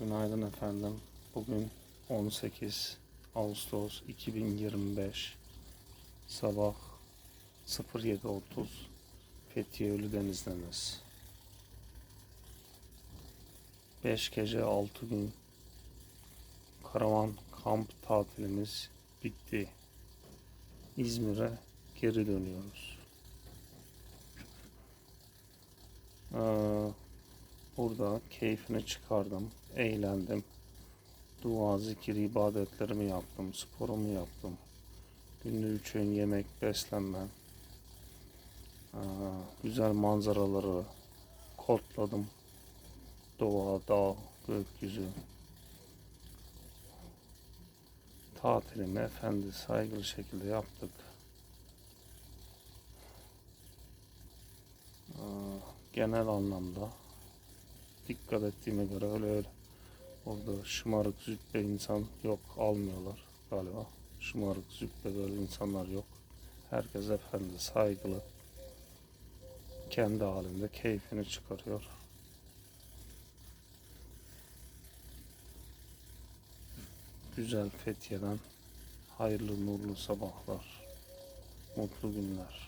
Günaydın efendim. Bugün 18 Ağustos 2025 sabah 07.30 Fethiye Ölüdeniz'deniz. 5 gece 6 gün karavan kamp tatilimiz bitti. İzmir'e geri dönüyoruz. Ee, Burada keyfini çıkardım, eğlendim. Dua, zikir, ibadetlerimi yaptım, sporumu yaptım. Günde üç yemek, beslenmem. Aa, güzel manzaraları kodladım. Doğa, dağ, gökyüzü. Tatilimi efendi saygılı şekilde yaptık. Genel anlamda dikkat ettiğime göre öyle öyle. Orada şımarık züppe insan yok almıyorlar galiba. Şımarık züppe böyle insanlar yok. Herkes efendi saygılı. Kendi halinde keyfini çıkarıyor. Güzel Fethiye'den hayırlı nurlu sabahlar. Mutlu günler.